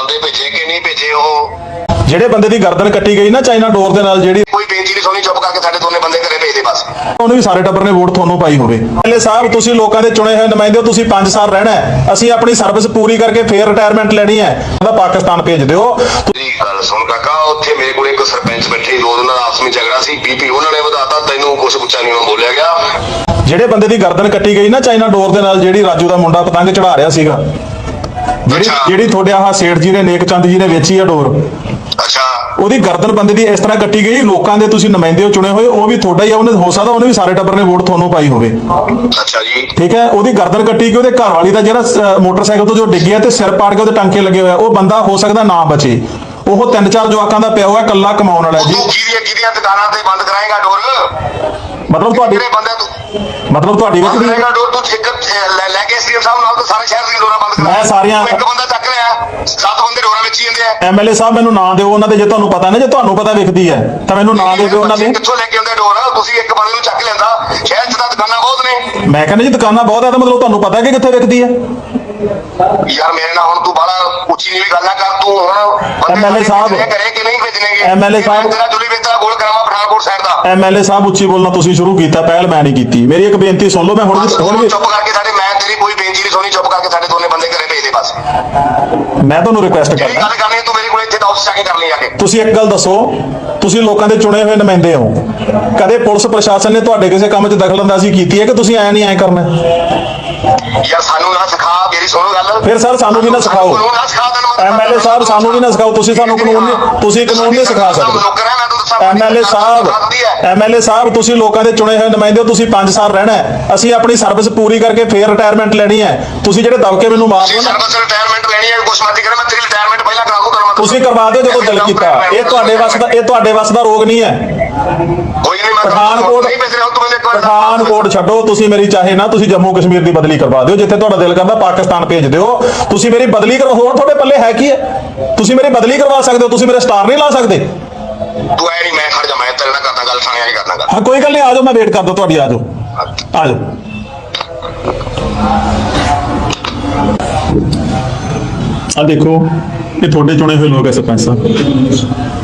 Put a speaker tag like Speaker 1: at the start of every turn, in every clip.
Speaker 1: ਬੰਦੇ ਭੇਜੇ ਕਿ ਨਹੀਂ ਭੇਜੇ ਉਹ
Speaker 2: ਜਿਹੜੇ ਬੰਦੇ ਦੀ ਗਰਦਨ ਕੱਟੀ ਗਈ ਨਾ ਚਾਈਨਾ ਡੋਰ ਦੇ ਨਾਲ ਜਿਹੜੀ
Speaker 1: ਕੋਈ ਬੇਨਤੀ ਨਹੀਂ ਸੁਣੀ ਚੁੱਪ ਕਰਕੇ ਸਾਡੇ ਦੋਨੇ ਬੰਦੇ ਘਰੇ ਭੇਜ ਦੇ ਬਸ।
Speaker 2: ਉਹਨੇ ਵੀ ਸਾਰੇ ਟੱਬਰ ਨੇ ਵੋਟ ਤੁਹਾਨੂੰ ਪਾਈ ਹੋਵੇ। ਐਮਐਲਏ ਸਾਹਿਬ ਤੁਸੀਂ ਲੋਕਾਂ ਦੇ ਚੁਣੇ ਹੋਏ ਨੁਮਾਇੰਦੇ ਹੋ ਤੁਸੀਂ 5 ਸਾਲ ਰਹਿਣਾ ਹੈ। ਅਸੀਂ ਆਪਣੀ ਸਰਵਿਸ ਪੂਰੀ ਕਰਕੇ ਫੇਰ ਰਿਟਾਇਰਮੈਂਟ ਲੈਣੀ ਹੈ। ਉਹਦਾ ਪਾਕਿਸਤਾਨ ਭੇਜ ਦਿਓ।
Speaker 1: ਜੀ ਗੱਲ ਸੁਣ ਕਾਕਾ ਉੱਥੇ ਮੇਰੇ ਕੋਲ ਇੱਕ ਸਰਪੰਚ ਬੈਠੇ ਦੋ ਦਿਨ ਦਾ ਆਪਸ ਵਿੱਚ ਝਗੜਾ ਸੀ। ਬੀਪੀ ਉਹਨਾਂ ਨੇ ਵਧਾਤਾ ਤੈਨੂੰ ਕੁਝ ਉੱਚਾ ਨਹੀਂ ਬੋਲਿਆ ਗਿਆ।
Speaker 2: ਜਿਹੜੇ ਬੰਦੇ ਦੀ ਗਰਦਨ ਕੱਟੀ ਗਈ ਨਾ ਚਾਈਨਾ ਡੋਰ ਦੇ ਨਾਲ ਜਿਹੜੀ ਰਾਜੂ ਦਾ ਮੁੰਡਾ ਪਤੰਗ ਚੜਾ ਰਿਹਾ ਸੀਗਾ। ਜਿਹੜੀ
Speaker 1: ਅੱਛਾ।
Speaker 2: ਜਿਹੜੀ ਤੁਹਾਡੇ ਆਹ ਸੇਠ ਜੀ ਨੇ ਨੇਕ ਚੰਦ ਜੀ ਨੇ ਵੇਚੀ ਆ ਡੋਰ।
Speaker 1: ਅੱਛਾ।
Speaker 2: ਉਹਦੀ ਗਰਦਨ ਬੰਦੇ ਦੀ ਇਸ ਤਰ੍ਹਾਂ ਕੱਟੀ ਗਈ ਲੋਕਾਂ ਦੇ ਤੁਸੀਂ ਨੁਮਾਇੰਦੇ ਹੋ ਚੁਣੇ ਹੋਏ ਉਹ ਵੀ ਤੁਹਾਡਾ ਹੀ ਆ ਉਹਨੇ ਹੋ ਸਕਦਾ ਉਹਨੇ ਵੀ ਸਾਰੇ ਟੱਬਰ ਨੇ ਵੋਟ ਤੁਹਾਨੂੰ ਪਾਈ ਹੋਵੇ।
Speaker 1: ਅੱਛਾ ਜੀ।
Speaker 2: ਠੀਕ ਹੈ? ਉਹਦੀ ਗਰਦਨ ਕੱਟੀ ਗਈ ਉਹਦੇ ਘਰ ਵਾਲੀ ਦਾ ਜਿਹੜਾ ਅਹ, ਮੋਟਰਸਾਈਕਲ ਤੋਂ ਜੋ ਡਿੱਗਿਆ ਤੇ ਸਿਰ ਪਾੜ ਕੇ ਉਹਦੇ ਟਾਂਕੇ ਲੱਗੇ ਹੋਇਆ ਉਹ ਬੰਦਾ ਹੋ ਸਕਦਾ ਨਾ ਬਚੇ। ਉਹ ਤਿੰਨ ਚਾਰ ਜਵਾਕਾਂ ਦਾ ਪਿਆ ਹੋਇਆ ਕੱਲਾ ਕਮਾਉਣ ਵਾਲਾ ਜੀ।
Speaker 1: ਤੂੰ ਕਿਹਦੀਆਂ ਕਿਹਦੀਆਂ ਦੁਕਾਨਾਂ ਤੇ ਬੰਦ ਕਰਾਏਗਾ ਡੋਰ?
Speaker 2: ਮਤਲਬ ਤੁਹਾਡੀ
Speaker 1: ਕਿਹੜੇ ਬੰਦੇ ਤੂੰ
Speaker 2: ਮਤਲਬ ਤੁਹਾਡੀ
Speaker 1: ਬੰਦ
Speaker 2: ਵਿੱਚ
Speaker 1: ਕਰਾਏਗਾ ਡੋਰ ਤੂੰ ਠੇਕਰ ਲੈ ਲੈ ਕੇ ਸੀਐਮ ਸਾਹਿਬ ਨਾਲ ਤਾਂ ਸਾਰੇ ਸ਼ਹਿਰ ਦੀਆਂ ਡੋਰਾਂ ਬੰਦ ਕਰਾ
Speaker 2: ਮੈਂ ਸਾਰੀਆਂ-
Speaker 1: ਇੱਕ ਬੰਦਾ ਚੱਕ ਲਿਆ। ਸੱਤ ਬੰਦੇ ਡੋਰਾਂ ਵਿੱਚ ਹੀ ਜਾਂਦੇ ਆ?
Speaker 2: ਐਮਐਲਏ ਸਾਹਿਬ ਮੈਨੂੰ ਨਾਂ ਦਿਓ ਉਹਨਾਂ ਦੇ ਜੇ ਤੁਹਾਨੂੰ ਪਤਾ ਨਾ ਜੇ ਤੁਹਾਨੂੰ ਪਤਾ ਵਿਖਦੀ ਹੈ ਤਾਂ ਮੈਨੂੰ ਨਾਂ ਦੇ ਦਿਓ ਉਹਨਾਂ ਦੇ।
Speaker 1: ਕਿੱਥੋਂ ਲੈ ਕੇ ਆਉਂਦੇ ਡੋਰ? ਤੁਸੀਂ ਇੱਕ ਬੰਦੇ ਨੂੰ ਚੱਕ ਲੈਂਦਾ ਸ਼ਹਿਰ 'ਚ ਤਾਂ ਦੁਕਾਨਾਂ ਬਹੁਤ ਨੇ।
Speaker 2: ਮੈਂ ਕਹਿੰਦਾ ਜੀ ਦੁਕਾਨਾਂ ਬਹੁਤ ਹੈ ਤਾਂ ਮਤਲਬ ਤੁਹਾਨੂੰ ਪਤਾ ਕਿ ਕਿੱਥੇ ਵਿਕਦੀ ਹੈ?
Speaker 1: ਯਾਰ ਮੇਰੇ ਨਾਲ ਹੁਣ ਤੂੰ ਬਾਲਾ ਉੱਚੀ ਨੀਵੀਂ ਗੱਲ ਕਰ ਤੂੰ ਹੁਣ
Speaker 2: MLA ਸਾਹਿਬ।
Speaker 1: ਕਰੇ ਕਿ ਨਹੀਂ ਭੇਜਣਗੇ
Speaker 2: MLA ਸਾਹਿਬ।
Speaker 1: ਤੇਰਾ ਜੁਲੀ ਵੇਚਦਾ ਗੋਲ ਕਰਾਵਾ ਪਠਾਨਕੋਟ ਸਾਈਡ ਦਾ।
Speaker 2: ਐਮਐਲਏ ਸਾਹਿਬ ਉੱਚੀ ਬੋਲਣਾ ਤੁਸੀਂ ਸ਼ੁਰੂ ਕੀਤਾ ਪਹਿਲ ਮੈਂ ਨਹੀਂ ਕੀਤੀ। ਮੇਰੀ ਇੱਕ ਬੇਨਤੀ ਸੁਣ ਲਓ ਮੈਂ ਹੁਣ ਵੀ ਹੁਣ ਵੀ
Speaker 1: ਚੁੱਪ ਕਰਕੇ ਸਾਡੇ ਮੈਂ ਤੇਰੀ ਕੋਈ ਬੇਨਤੀ ਨਹੀਂ ਸੁਣੀ ਚੁੱਪ ਕਰਕੇ ਸਾਡੇ ਦੋਨੇ ਬੰਦੇ ਘਰੇ ਭੇਜ ਦੇ ਬਸ।
Speaker 2: ਮੈਂ ਤੁਹਾਨੂੰ ਰਿਕੁਐਸਟ
Speaker 1: ਜਿਹੜੀ
Speaker 2: ਕਰਦਾ
Speaker 1: ਗੱਲ ਕਰਨੀ ਹੈ ਤੂੰ ਮੇਰੇ ਕੋਲ ਇੱਥੇ ਤਾਂ ਆਫਿਸ ਜਾ ਕੇ ਕਰਨੀ ਆ ਕੇ।
Speaker 2: ਤੁਸੀਂ ਇੱਕ ਗੱਲ ਦੱਸੋ ਤੁਸੀਂ ਲੋਕਾਂ ਦੇ ਚੁਣੇ ਹੋਏ ਨੁਮਾਇੰਦੇ ਹੋ। ਕਦੇ ਪੁਲਿਸ ਪ੍ਰਸ਼ਾਸਨ ਨੇ ਤੁਹਾਡੇ ਕਿਸੇ ਕੰਮ 'ਚ ਦਖਲਅੰਦਾਜ਼ੀ ਕੀਤੀ ਹੈ ਕਿ ਤੁਸੀਂ ਐ ਨਹੀਂ ਐ ਕਰਨਾ?
Speaker 1: ਯਾਰ ਸਾਨੂੰ ਨਾ ਸਿਖਾ ਮੇਰੀ ਸੁਣੋ ਗੱਲ।
Speaker 2: ਫਿਰ ਸਰ ਸਾਨੂੰ ਵੀ ਨਾ ਸਿਖਾਓ।
Speaker 1: ਕਾਨੂੰਨ ਨਾ ਸਿਖਾ ਤੈਨੂੰ ਮੈਂ
Speaker 2: ਐਮਐਲਏ ਸਾਹਿਬ ਸਾਨੂੰ ਵੀ ਨਾ ਸਿਖਾਓ। ਤੁਸੀਂ ਸਾਨੂੰ ਕਾਨੂੰਨ ਨਹੀਂ ਤੁਸੀਂ ਕਾਨੂੰਨ ਨਹੀਂ ਸਿਖਾ ਸਕਦੇ।
Speaker 1: ਨੌਕਰ ਹੈ ਮੈਂ ਤੈਨੂੰ ਦੱਸਾਂ
Speaker 2: ਐਮਐਲਏ ਸਾਹਿਬ
Speaker 1: ਹੈ।
Speaker 2: ਐਮਐਲਏ ਸਾਹਿਬ ਤੁਸੀਂ ਲੋਕਾਂ ਦੇ ਚੁਣੇ ਹੋਏ ਨੁਮਾਇੰਦੇ ਹੋ। ਤੁਸੀਂ 5 ਸਾਲ ਰਹਿਣਾ ਹੈ। ਅਸੀਂ ਆਪਣੀ ਸਰਵਿਸ ਪੂਰੀ ਕਰਕੇ ਫੇਰ ਰਿਟਾਇਰਮੈਂਟ ਲੈਣੀ ਹੈ। ਤੁਸੀਂ ਜਿਹੜੇ ਦਬਕੇ ਮੈਨੂੰ ਮਾਰ
Speaker 1: ਤੁਸੀਂ
Speaker 2: ਦਿਓ ਨਾ
Speaker 1: ਸਰਵਿਸ ਰਿਟਾਇਰਮੈਂਟ ਲੈਣੀ ਹੈ ਕੁਛ ਮਰਜ਼ੀ ਕਰੇ ਮੈਂ ਤੇਰੀ ਰਿਟਾਇਰਮੈਂਟ ਪਹਿਲਾਂ ਕਰਾ ਦੂੰ ਤੈਨੂੰ
Speaker 2: ਤੁਸੀਂ ਕਰਵਾ ਦਿਓ ਜਦੋਂ ਦਿਲ ਕੀਤਾ। ਇਹ ਤੁਹਾਡੇ ਵੱਸ ਦਾ ਇਹ ਤੁਹਾਡੇ ਵੱਸ ਦਾ ਰੋਗ ਨਹੀਂ ਹੈ।
Speaker 1: ਕੋਈ ਨਹੀਂ ਮੈਂ
Speaker 2: ਪਠਾਨਕੋਟ
Speaker 1: ਨਹੀਂ ਭੇਜ ਰਿਹਾ ਤੂੰ ਮੈਨੂੰ ਇੱਕ ਵਾਰ
Speaker 2: ਪਠਾਨਕੋਟ ਛੱਡੋ ਤੁਸੀਂ ਮੇਰੀ ਚਾਹੇ ਨਾ ਤੁਸੀਂ ਜੰਮੂ ਕਸ਼ਮੀਰ ਦੀ ਬਦਲੀ ਕਰਵਾ ਦਿਓ ਜਿੱਥੇ ਤੁਹਾਡਾ ਦਿਲ ਕਰਦਾ ਪਾਕਿਸਤਾਨ ਭੇਜ ਦਿਓ। ਤੁਸੀਂ ਮੇਰੀ ਬਦਲੀ ਕਰਵਾ ਹੋਰ ਤੁਹਾਡੇ ਪੱਲੇ ਹੈ ਕੀ ਹੈ? ਤੁਸੀਂ ਮੇਰੀ ਬਦਲੀ ਕਰਵਾ ਸਕਦੇ ਹੋ ਤੁਸੀਂ ਮੇਰੇ ਸਟਾਰ ਨਹੀਂ ਲਾ ਸਕਦੇ।
Speaker 1: ਤੂੰ ਐ ਨਹੀਂ ਮੈਂ ਖੜ ਜਾ ਮੈਂ ਤੇਰੇ ਨਾਲ ਕਰਦਾ ਗੱਲ ਥਾਣੇ ਆ ਕੇ ਕਰਨਾ ਗੱਲ।
Speaker 2: ਹਾਂ ਕੋਈ ਗੱਲ ਨਹੀਂ ਆ ਜਾਓ ਮੈਂ ਵੇਟ ਕਰਦਾ ਤੁਹਾਡੀ ਆ ਜਾਓ। ਆ ਜਾਓ। ਆ ਦੇਖੋ। ਇਹ ਤੁਹਾਡੇ ਚੁਣੇ ਹੋਏ ਲੋਕ ਐ ਸਰਪੰਚ ਸਾਹਿਬ।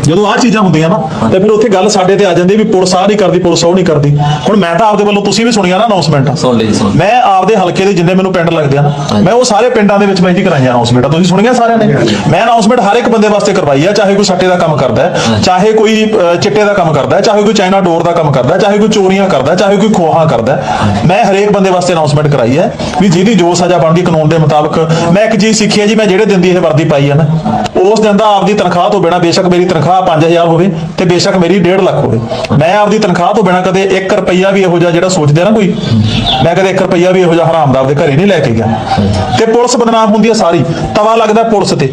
Speaker 2: ਜਦੋਂ ਆ ਚੀਜ਼ਾਂ ਹੁੰਦੀਆਂ ਨਾ ਤੇ ਫਿਰ ਉੱਥੇ ਗੱਲ ਸਾਡੇ ਤੇ ਆ ਜਾਂਦੀ ਵੀ ਪੁਲਿਸ ਆਹ ਨਹੀਂ ਕਰਦੀ ਪੁਲਿਸ ਉਹ ਨਹੀਂ ਕਰਦੀ। ਹੁਣ ਮੈਂ ਤਾਂ ਆਪਦੇ ਵੱਲੋਂ ਤੁਸੀਂ ਵੀ ਸੁਣੀਆ ਨਾ ਅਨਾਉਂਸਮੈਂਟ
Speaker 3: ਸੁਣ ਲਈ ਸੁਣ।
Speaker 2: ਮੈਂ ਆਪਦੇ ਹਲਕੇ ਦੇ ਜਿੰਨੇ ਮੈਨੂੰ ਪਿੰਡ ਲੱਗਦੇ ਆ ਨਾ ਮੈਂ ਉਹ ਸਾਰੇ ਪਿੰਡਾਂ ਦੇ ਵਿੱਚ ਮੈਂ ਜੀ ਕਰਾਈਆਂ ਅਨਾਉਂਸਮੈਂਟਾਂ ਤੁਸੀਂ ਸੁਣੀਆਂ ਸਾਰਿਆਂ ਨੇ? ਮੈਂ ਅਨਾਉਂਸਮੈਂਟ ਹਰ ਇੱਕ ਬੰਦੇ ਵਾਸਤੇ ਕਰਵਾਈ ਆ ਚਾਹੇ ਕੋਈ ਸੱਟੇ ਦਾ ਕੰਮ ਕਰਦਾ ਹੈ ਚਾਹੇ ਕੋਈ ਚਿੱਟੇ ਦਾ ਕੰਮ ਕਰਦਾ ਹੈ ਚਾਹੇ ਕੋਈ ਚਾਈਨਾ ਡੋਰ ਦਾ ਕੰਮ ਕਰਦਾ ਹੈ ਚਾਹੇ ਕੋਈ ਚੋਰੀਆਂ ਕਰਦਾ ਹੈ ਚਾਹੇ ਕੋਈ ਖੋਹਾਂ ਕਰਦਾ ਹੈ। ਮੈਂ ਹਰੇਕ ਬੰਦੇ ਵਾਸਤੇ ਅਨਾਉਂਸਮੈਂਟ ਕਰਾਈ ਹੈ ਵੀ ਜਿਹਦੀ ਜੋ ਸਜ਼ਾ ਬਣਦੀ ਕਾਨੂੰਨ ਦੇ ਮੁਤਾਬਕ ਮੈਂ ਇੱਕ ਚੀਜ਼ ਸਿੱਖੀ ਹੈ ਜੀ ਮੈਂ ਜਿਹੜੇ ਦਿਨ ਦੀ ਇਹ ਵਰਦੀ ਪਾਈ ਹੈ ਨਾ ਉਸ ਦਿਨ ਦਾ ਆਪਦੀ ਤਨਖਾਹ ਤੋਂ ਬਿਨਾ ਬੇਸ਼ੱਕ ਮੇਰੀ ਤਨਖਾਹ 5000 ਹੋਵੇ ਤੇ ਬੇਸ਼ੱਕ ਮੇਰੀ 1.5 ਲੱਖ ਹੋਵੇ। ਮੈਂ ਆਪਦੀ ਤਨਖਾਹ ਤੋਂ ਬਿਨਾ ਕਦੇ 1 ਰੁਪਈਆ ਵੀ ਇਹੋ ਜਿਹਾ ਜਿਹੜਾ ਸੋਚਦੇ ਨਾ ਕੋਈ, ਮੈਂ ਕਦੇ 1 ਰੁਪਈਆ ਵੀ ਇਹੋ ਜਿਹਾ ਹਰਾਮ ਦਾ ਆਪਦੇ ਘਰੇ ਨਹੀਂ ਲੈ ਕੇ ਗਿਆ। ਤੇ ਪੁਲਿਸ ਬਦਨਾਮ ਹੁੰਦੀ ਹੈ ਸਾਰੀ। ਤਵਾ ਲੱਗਦਾ ਪੁਲਿਸ ਤੇ।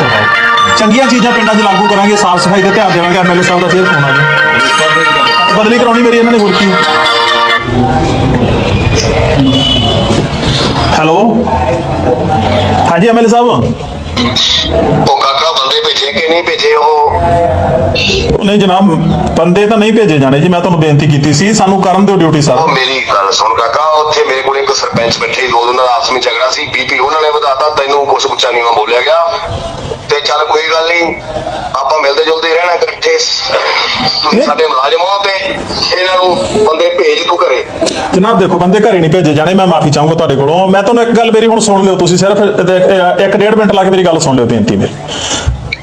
Speaker 2: ਕਰਵਾਓ ਚੰਗੀਆਂ ਚੀਜ਼ਾਂ ਪਿੰਡਾਂ 'ਚ ਲਾਗੂ ਕਰਾਂਗੇ ਸਾਫ਼ ਸਫ਼ਾਈ ਤੇ ਧਿਆਨ ਦੇਵਾਂਗੇ ਐਮਐਲਏ ਸਾਹਿਬ ਦਾ ਫੇਰ ਫੋਨ ਆ ਗਿਆ ਬਦਲੀ ਕਰਾਉਣੀ ਮੇਰੀ ਇਹਨਾਂ ਨੇ ਹੋਰ ਕੀ। ਹੈਲੋ? ਹਾਂਜੀ ਐਮਐਲਏ ਸਾਹਿਬ।
Speaker 1: ਉਹ ਕਾਕਾ ਬੰਦੇ ਭੇਜੇ ਕਿ ਨਹੀਂ ਭੇਜੇ ਉਹ?
Speaker 2: ਨਹੀਂ ਜਨਾਬ ਬੰਦੇ ਤਾਂ ਨਹੀਂ ਭੇਜੇ ਜਾਣੇ ਜੀ ਮੈਂ ਤੁਹਾਨੂੰ ਬੇਨਤੀ ਕੀਤੀ ਸੀ ਸਾਨੂੰ ਕਰਨ ਦਿਓ ਡਿਊਟੀ
Speaker 1: ਉਹ
Speaker 2: ਸਾਹਿਬ
Speaker 1: ਮੇਰੀ ਗੱਲ ਸੁਣ ਕਾਕਾ ਉੱਥੇ ਮੇਰੇ ਕੋਲ ਇੱਕ ਸਰਪੰਚ ਬੈਠੇ ਦੋ ਦਿਨ ਦਾ ਆਪਸ ਵਿੱਚ ਝਗੜਾ ਸੀ ਬੀਪੀ ਉਹਨਾਂ ਨੇ ਵਧਾਤਾ, ਤੈਨੂੰ ਕੁਝ ਉੱਚਾ ਨਹੀਂ ਬੋਲਿਆ ਗਿਆ। ਤੇ ਚੱਲ ਕੋਈ ਗੱਲ ਨਹੀਂ ਆਪਾਂ ਮਿਲਦੇ ਜੁਲਦੇ ਰਹਿਣਾ ਇਕੱਠੇ। ਸਾਡੇ ਮੁਲਾਜ਼ਮ ਹੋ ਤੇ ਇਹਨਾਂ ਨੂੰ ਬੰਦੇ ਭੇਜ ਤੂੰ ਘਰੇ।
Speaker 2: ਜਨਾਬ ਦੇਖੋ, ਬੰਦੇ ਘਰੇ ਨਹੀਂ ਭੇਜੇ ਜਾਣੇ, ਮੈਂ ਮਾਫੀ ਚਾਹੂੰਗਾ ਤੁਹਾਡੇ ਕੋਲੋਂ। ਮੈਂ ਤੁਹਾਨੂੰ ਇੱਕ ਗੱਲ ਮੇਰੀ ਹੁਣ ਸੁਣ ਲਿਓ, ਤੁਸੀਂ ਸਿਰਫ ਇੱਕ- ਇੱਕ ਡੇਢ ਮਿੰਟ ਲਾ ਕੇ ਮੇਰੀ ਗੱਲ ਸੁਣ ਲਿਓ ਬੇਨਤੀ ਮੇਰੀ।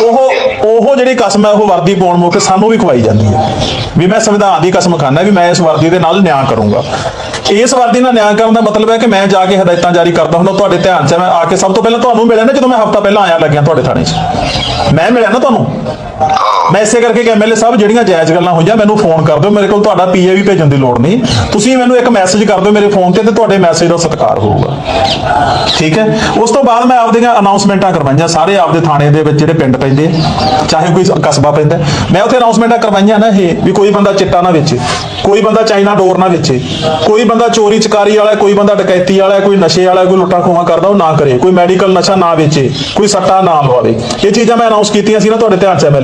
Speaker 2: ਉਹ ਉਹ ਜਿਹੜੀ ਕਸਮ ਹੈ, ਉਹ ਵਰਦੀ ਪਾਉਣ ਮੌਕੇ ਸਾਨੂੰ ਵੀ ਖਵਾਈ ਜਾਂਦੀ ਹੈ। ਵੀ ਮੈਂ ਸੰਵਿਧਾਨ ਦੀ ਕਸਮ ਖਾਨਾ ਵੀ ਮੈਂ ਇਸ ਵਰਦੀ ਦੇ ਨਾਲ ਨਿਆਂ ਕਰੂੰਗਾ। ਇਸ ਵਰਦੀ ਨਾਲ ਨਿਆਂ ਕਰਨ ਦਾ ਮਤਲਬ ਹੈ ਕਿ ਮੈਂ ਜਾ ਕੇ ਹਦਾਇਤਾਂ ਜਾਰੀ ਕਰਦਾ ਹੁੰਦਾ, ਤੁਹਾਡੇ ਧਿਆਨ 'ਚ ਮੈਂ ਆ ਕੇ ਸਭ ਤੋਂ ਪਹਿਲਾਂ ਤੁਹਾਨੂੰ ਮਿਲਿਆ ਨਾ, ਜਦੋਂ ਮੈਂ ਹਫਤਾ ਪਹਿਲਾਂ ਆਇਆ ਲੱਗਿਆ ਤੁਹਾਡੇ ਥਾਣੇ 'ਚ। ਮੈਂ ਮਿਲਿਆ ਨਾ ਤੁਹਾਨੂੰ। ਮੈਂ ਇਸੇ ਕਰਕੇ ਕਿ ਐਮਐਲਏ ਸਾਹਿਬ ਜਿਹੜੀਆਂ ਜਾਇਜ਼ ਗੱਲਾਂ ਹੋਈਆਂ, ਮੈਨੂੰ ਫੋਨ ਕਰ ਦਿਓ। ਮੇਰੇ ਕੋਲ ਤੁਹਾਡਾ ਪੀਏ ਵੀ ਭੇਜਣ ਦੀ ਲੋੜ ਨਹੀਂ। ਤੁਸੀਂ ਮੈਨੂੰ ਇੱਕ ਮੈਸੇਜ ਕਰ ਦਿਓ ਮੇਰੇ ਫੋਨ ਤੇ ਤੇ ਤੁਹਾਡੇ ਮੈਸੇਜ ਦਾ ਸਤਿਕਾਰ ਹੋਊਗਾ। ਠੀਕ ਹੈ? ਉਸ ਤੋਂ ਬਾਅਦ ਮੈਂ ਆਪਦੀਆਂ ਅਨਾਉਂਸਮੈਂਟਾਂ ਕਰਵਾਈਆਂ ਸਾਰੇ ਆਪਦੇ ਥਾਣੇ ਦੇ ਵਿੱਚ ਜਿਹੜੇ ਪਿੰਡ ਪੈਂਦੇ ਚਾਹੇ ਕੋਈ ਕਸਬਾ ਪੈਂਦਾ ਮੈਂ ਉੱਥੇ ਅਨਾਉਂਸਮੈਂਟਾਂ ਕਰਵਾਈਆਂ ਨਾ ਇਹ, ਵੀ ਕੋਈ ਬੰਦਾ ਚਿੱਟਾ ਨਾ ਵੇਚੇ। ਕੋਈ ਬੰਦਾ ਚਾਈਨਾ ਡੋਰ ਨਾ ਵੇਚੇ। ਕੋਈ ਬੰਦਾ ਚੋਰੀ ਚਕਾਰੀ ਵਾਲਾ ਕੋਈ ਬੰਦਾ ਡਕੈਤੀ ਵਾਲਾ ਕੋਈ ਨਸ਼ੇ ਵਾਲਾ ਕੋਈ ਲੁੱਟਾ ਖੋਹਾਂ ਕਰਦਾ, ਉਹ ਨਾ ਕਰੇ। ਕੋਈ ਮੈਡੀਕਲ ਨਸ਼ਾ ਨਾ ਵੇਚੇ, ਕੋਈ ਸੱਟਾ ਨਾ ਲਵਾਵੇ। ਇਹ ਚੀਜ਼ਾਂ ਮੈਂ ਅਨਾਉਂਸ ਕੀਤੀਆਂ ਸੀ ਨਾ ਤੁਹਾਡੇ ਧਿਆਨ 'ਚ ਐਮਐਲਏ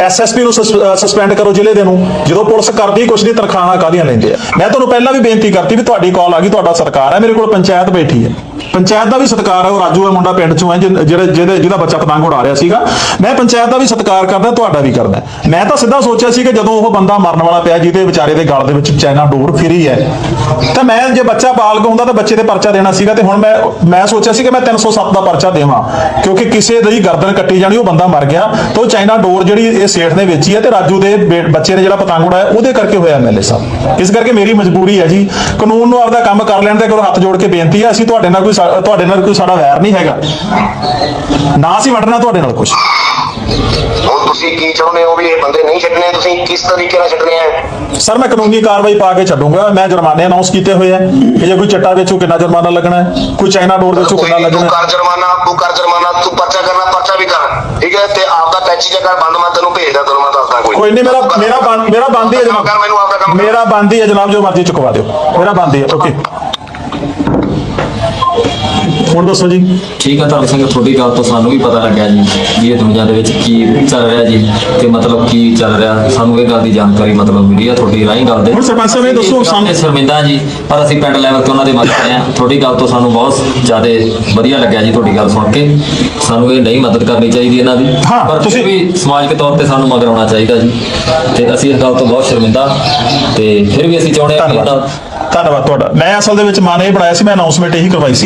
Speaker 2: ਐਸਐਸਪੀ ਨੂੰ ਸਸਪੈਂਡ ਕਰੋ ਜ਼ਿਲ੍ਹੇ ਦੇ ਨੂੰ, ਜਦੋਂ ਪੁਲਿਸ ਕਰਦੀ ਕੁਛ ਦੀ ਤਨਖਾਹਾਂ ਕਾਹਦੀਆਂ ਲੈਂਦੇ ਆ। ਮੈਂ ਤੁਹਾਨੂੰ ਪਹਿਲਾਂ ਵੀ ਬੇਨਤੀ ਕਰਤੀ ਵੀ ਤੁਹਾਡੀ ਕਾਲ ਆ ਗਈ, ਤੁਹਾਡਾ ਸਰਕਾਰ ਹੈ ਮੇਰੇ ਕੋਲ ਪੰਚਾਇਤ ਬੈਠੀ ਹੈ ਪੰਚਾਇਤ ਦਾ ਵੀ ਸਤਿਕਾਰ ਹੈ ਉਹ ਰਾਜੂ ਹੈ ਮੁੰਡਾ ਪਿੰਡ ਚੋਂ ਹੈ ਜਿਹੜੇ ਜਿਹਦੇ ਜਿਹਦਾ ਬੱਚਾ ਪਤੰਗ ਉਡਾ ਰਿਹਾ ਸੀਗਾ। ਮੈਂ ਪੰਚਾਇਤ ਦਾ ਵੀ ਸਤਿਕਾਰ ਕਰਦਾ, ਤੁਹਾਡਾ ਵੀ ਕਰਦਾ। ਮੈਂ ਤਾਂ ਸਿੱਧਾ ਸੋਚਿਆ ਸੀ ਕਿ ਜਦੋਂ ਉਹ ਬੰਦਾ ਮਰਨ ਵਾਲਾ ਪਿਆ, ਜਿਹਦੇ ਵਿਚਾਰੇ ਦੇ ਗਲ ਦੇ ਵਿੱਚ ਚਾਈਨਾ ਡੋਰ ਫਿਰੀ ਹੈ, ਤਾਂ ਮੈਂ ਜੇ ਬੱਚਾ ਬਾਲਗ ਹੁੰਦਾ ਤਾਂ ਬੱਚੇ ਤੇ ਪਰਚਾ ਦੇਣਾ ਸੀਗਾ ਤੇ ਹੁਣ ਮੈਂ ਮੈਂ ਸੋਚਿਆ ਸੀ ਕਿ ਮੈਂ 307 ਦਾ ਪਰਚਾ ਦੇਵਾਂ, ਕਿਉਂਕਿ ਕਿਸੇ ਦੀ ਗਰਦਨ ਕੱਟੀ ਜਾਣੀ, ਉਹ ਬੰਦਾ ਮਰ ਗਿਆ, ਤਾਂ ਉਹ ਚਾਈਨਾ ਡੋਰ ਜਿਹੜੀ ਇਹ ਸੇਠ ਨੇ ਵੇਚੀ ਹੈ ਤੇ ਰਾਜੂ ਦੇ ਬੇ- ਬੱਚੇ ਨੇ ਜਿਹੜਾ ਪਤੰਗ ਉਡਾਇਆ, ਉਹਦੇ ਕਰਕੇ ਹੋਇਆ ਐਮਐਲਏ ਸਾਹਿਬ। ਇਸ ਕਰਕੇ ਮੇਰੀ ਮਜਬੂਰੀ ਹੈ ਜੀ, ਕਾਨੂੰਨ ਨੂੰ ਆਪਦਾ ਕੰਮ ਕਰ ਲੈਣ ਦੇ ਕੋਲ ਹੱਥ ਜੋੜ ਕੇ ਬੇਨਤੀ ਹੈ, ਅਸੀਂ ਤੁਹਾਡੇ ਨਾਲ ਕੋਈ ਤੁਹਾਡੇ ਨਾਲ ਕੋਈ ਸਾਡਾ ਵੈਰ ਨਹੀਂ ਹੈਗਾ। ਨਾ ਅਸੀਂ ਵੜਨਾ ਤੁਹਾਡੇ ਨਾਲ ਕੁਝ
Speaker 1: ਹੁਣ ਤੁਸੀਂ ਕੀ ਚਾਹੁੰਦੇ ਹੋ ਵੀ ਇਹ ਬੰਦੇ ਨਹੀਂ ਛੱਡਣੇ? ਤੁਸੀਂ ਕਿਸ ਤਰੀਕੇ ਨਾਲ ਛੱਡਣੇ ਆ?
Speaker 2: ਸਰ ਮੈਂ ਕਾਨੂੰਨੀ ਕਾਰਵਾਈ ਪਾ ਕੇ ਛੱਡੂੰਗਾ। ਮੈਂ ਜੁਰਮਾਨੇ ਅਨਾਉਂਸ ਕੀਤੇ ਹੋਏ ਆ। ਕਿ ਜੇ ਕੋਈ ਚੱਟਾ ਵੇਚੂ ਕਿੰਨਾ ਜੁਰਮਾਨਾ ਲੱਗਣਾ? ਹੈ ਕੋਈ ਚਾਈਨਾ ਡੋਰ ਵੇਚੂ ਕਿੰਨਾ ਲੱਗਣਾ?
Speaker 1: ਤੂੰ ਕਰ ਜੁਰਮਾਨਾ ਤੂੰ ਕਰ ਜੁਰਮਾਨਾ ਤੂੰ ਪਰਚਾ ਕਰਨਾ ਪਰਚਾ ਵੀ ਕਰ। ਠੀਕ ਹੈ? ਤੇ ਆਪਦਾ ਟੈਚੀ ਚੱਕਰ ਬੰਦ ਮੈਂ ਤੈਨੂੰ ਭੇਜਦਾ ਤੈਨੂੰ ਮੈਂ ਦੱਸਦਾ ਕੋਈ।
Speaker 2: ਕੋਈ ਨਹੀਂ ਮੇਰਾ ਮੇਰਾ ਬੰਦ ਮੇਰਾ ਬੰਦ ਹੀ ਹੈ ਜਨਾਬ। ਮੇਰਾ ਬੰਦ ਹੀ ਹੈ ਜਨਾਬ ਜੋ ਮਰਜ਼ੀ ਚੁਕਵਾ ਦਿਓ। ਮੇਰਾ ਬੰਦ ਹੀ। ਹੈ ਓਕੇ ਹੁਣ ਦੱਸੋ ਜੀ।
Speaker 3: ਠੀਕ ਹੈ ਧਰਮ ਸਿੰਘ ਤੁਹਾਡੀ ਗੱਲ ਤੋਂ ਸਾਨੂੰ ਵੀ ਪਤਾ ਲੱਗਿਆ ਜੀ ਵੀ ਇਹ ਦੁਨੀਆ ਦੇ ਵਿੱਚ ਕੀ ਚੱਲ ਰਿਹਾ ਜੀ ਤੇ ਮਤਲਬ ਕੀ ਚੱਲ ਰਿਹਾ। ਸਾਨੂੰ ਇਹ ਗੱਲ ਦੀ ਜਾਣਕਾਰੀ ਮਤਲਬ ਮਿਲੀ ਆ ਤੁਹਾਡੀ ਰਾਹੀਂ ਗੱਲ ਦੇ।
Speaker 2: ਹੁਣ ਸਰਪੰਚ ਸਾਹਿਬ ਇਹ ਦੱਸੋ ਸਾਨੂੰ-
Speaker 3: ਸ਼ਰਮਿੰਦਾ ਜੀ ਪਰ ਅਸੀਂ ਪਿੰਡ ਲੈਵਲ ਤੇ ਉਹਨਾਂ ਦੇ ਮਦਦ ਹਾਂ ਤੁਹਾਡੀ ਗੱਲ ਤੋਂ ਸਾਨੂੰ ਬਹੁਤ ਜ਼ਿਆਦਾ ਵਧੀਆ ਲੱਗਿਆ ਜੀ ਤੁਹਾਡੀ ਗੱਲ ਸੁਣ ਕੇ। ਸਾਨੂੰ ਇਹ ਨਹੀਂ ਮਦਦ ਕਰਨੀ ਚਾਹੀਦੀ ਇਹਨਾਂ ਦੀ। ਪਰ
Speaker 2: ਤੁਸੀਂ-
Speaker 3: ਵੀ ਸਮਾਜਿਕ ਤੌਰ ਤੇ ਸਾਨੂੰ ਮਗਰ ਆਉਣਾ ਚਾਹੀਦਾ ਜੀ। ਤੇ ਅਸੀਂ ਇਸ ਗੱਲ ਤੋਂ ਬਹੁਤ ਸ਼ਰਮਿੰਦਾ। ਤੇ ਫਿਰ ਵੀ ਅਸੀਂ ਚਾਹੁੰਦੇ ਹਾਂ
Speaker 2: ਧੰਨਵਾਦ। ਤੁਹਾਡਾ। ਮੈਂ ਅਸਲ ਦੇ ਵਿੱਚ ਮਾਨ ਇਹ ਬਣਾਇਆ ਸੀ ਮੈਂ ਅਨਾਉਂਸਮੈਂਟ ਇਹੀ ਕਰਵਾਈ ਸੀ।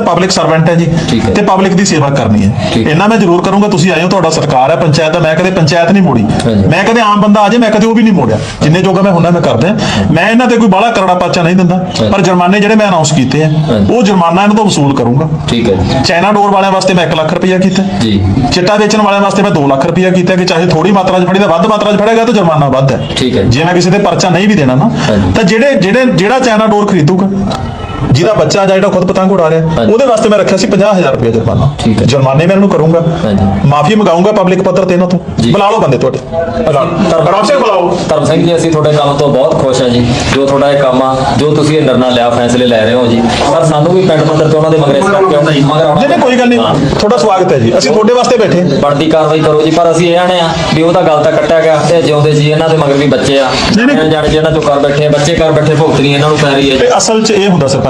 Speaker 2: ਤਾਂ ਪਬਲਿਕ ਸਰਵੈਂਟ ਹੈ ਜੀ। ਤੇ ਪਬਲਿਕ ਦੀ ਸੇਵਾ ਕਰਨੀ ਹੈ। ਇੰਨਾ ਮੈਂ ਜ਼ਰੂਰ ਕਰੂੰਗਾ ਤੁਸੀਂ ਆਏ ਹੋ ਤੁਹਾਡਾ ਸਰਕਾਰ ਹੈ ਪੰਚਾਇਤ ਦਾ ਮੈਂ ਕਦੇ ਪੰਚਾਇਤ ਨਹੀਂ ਮੋੜੀ। ਮੈਂ ਕਦੇ ਆਮ ਬੰਦਾ ਆ ਜਾਏ ਮੈਂ ਕਦੇ ਉਹ ਵੀ ਨਹੀਂ ਮੋੜਿਆ ਜਿੰਨੇ ਜੋਗਾ ਮੈਂ ਹੁੰਦਾ ਮੈਂ ਕਰਦਾ ਮੈਂ ਇਹਨਾਂ ਤੇ ਕੋਈ ਬਾਹਲਾ ਕਰੜਾ ਪਾਚਾ ਨਹੀਂ ਦਿੰਦਾ ਪਰ ਜੁਰਮਾਨੇ ਜਿਹੜੇ ਮੈਂ ਅਨਾਉਂਸ ਕੀਤੇ ਆ। ਉਹ ਜੁਰਮਾਨਾ ਇਹਨਾਂ ਤੋਂ ਵਸੂਲ ਕਰੂੰਗਾ
Speaker 3: ਠੀਕ ਹੈ ਜੀ
Speaker 2: ਚਾਈਨਾ ਡੋਰ ਵਾਲਿਆਂ ਵਾਸਤੇ ਮੈਂ 1 ਲੱਖ ਰੁਪਇਆ ਕੀਤਾ
Speaker 3: ਜੀ
Speaker 2: ਚਿੱਟਾ ਵੇਚਣ ਵਾਲਿਆਂ ਵਾਸਤੇ ਮੈਂ 2 ਲੱਖ ਰੁਪਇਆ ਕੀਤਾ ਕਿ ਚਾਹੇ ਥੋੜੀ ਮਾਤਰਾ 'ਚ ਫੜੀ ਤਾਂ ਵੱਧ ਮਾਤਰਾ 'ਚ ਫੜੇਗਾ ਤਾਂ ਜੁਰਮਾਨਾ ਵੱਧ ਹੈ
Speaker 3: ਠੀਕ ਹੈ।
Speaker 2: ਜੇ ਮੈਂ ਕਿਸੇ ਤੇ ਪਰਚਾ ਨਹੀਂ ਵੀ ਦੇਣਾ ਨਾ। ਤਾਂ ਜਿਹੜੇ ਜਿਹੜੇ ਜਿਹੜਾ ਚਾਈਨਾ ਡੋਰ ਖਰੀਦੂਗਾ ਜਿਹਦਾ ਬੱਚਾ ਜਾਂ ਜਿਹੜਾ ਖੁਦ ਪਤੰਗ ਉਡਾ ਰਿਹਾ। ਉਹਦੇ ਵਾਸਤੇ ਮੈਂ ਰੱਖਿਆ ਸੀ 50000 ਰੁਪਏ ਜੁਰਮਾਨਾ। ਜੁਰਮਾਨੇ ਮੈਂ ਇਹਨੂੰ ਕਰੂੰਗਾ। ਮਾਫੀ ਮੰਗਾਉਂਗਾ ਪਬਲਿਕ ਪੱਧਰ ਤੇ ਇਹਨਾਂ ਤੋਂ। ਬੁਲਾ ਲਓ ਬੰਦੇ ਤੁਹਾਡੇ ਆਰਾਮ ਸੇ ਬੁਲਾਓ
Speaker 3: ਧਰਮ ਸਿੰਘ ਜੀ ਅਸੀਂ ਤੁਹਾਡੇ ਕੰਮ ਤੋਂ ਬਹੁਤ ਖੁਸ਼ ਹਾਂ ਜੀ ਜੋ ਤੁਹਾਡਾ ਇਹ ਕੰਮ ਆ ਜੋ ਤੁਸੀਂ ਇਹ ਨਿਰਣਾ ਲਿਆ ਫੈਸਲੇ ਲੈ ਰਹੇ ਹੋ ਜੀ ਪਰ ਸਾਨੂੰ ਵੀ ਪਿੰਡ ਪੱਧਰ ਤੇ ਉਹਨਾਂ ਦੇ ਮਗਰ ਕਰਕੇ ਮਗਰ
Speaker 2: ਨਹੀਂ ਕੋਈ ਗੱਲ। ਨਹੀਂ ਤੁਹਾਡਾ ਸਵਾਗਤ ਹੈ ਜੀ ਅਸੀਂ ਤੁਹਾਡੇ ਵਾਸਤੇ ਬੈਠੇ।
Speaker 3: ਬਣਦੀ ਕਾਰਵਾਈ ਕਰੋ ਜੀ ਪਰ ਅਸੀਂ ਇਹ ਆਣੇ ਆ ਵੀ ਉਹ ਤਾਂ ਗੱਲ ਤਾਂ ਕੱਟਿਆ ਗਿਆ ਤੇ ਜਿਉਂਦੇ ਜੀ ਇਹਨਾਂ ਦੇ ਮਗਰ ਵੀ ਬੱਚੇ ਆ। ਜਾਣੇ ਜਿਹਨਾਂ ਚੋਂ ਕਰ ਬੈਠੇ ਬੱਚੇ ਕਰ ਬੈਠੇ ਭੁਗਤਣੀ ਇਹਨਾਂ ਨੂੰ ਪੈ ਰਹੀ ਹੈ
Speaker 2: ਤੇ ਅਸਲ 'ਚ ਇਹ ਹੁੰਦਾ ਸਰਪੰਚ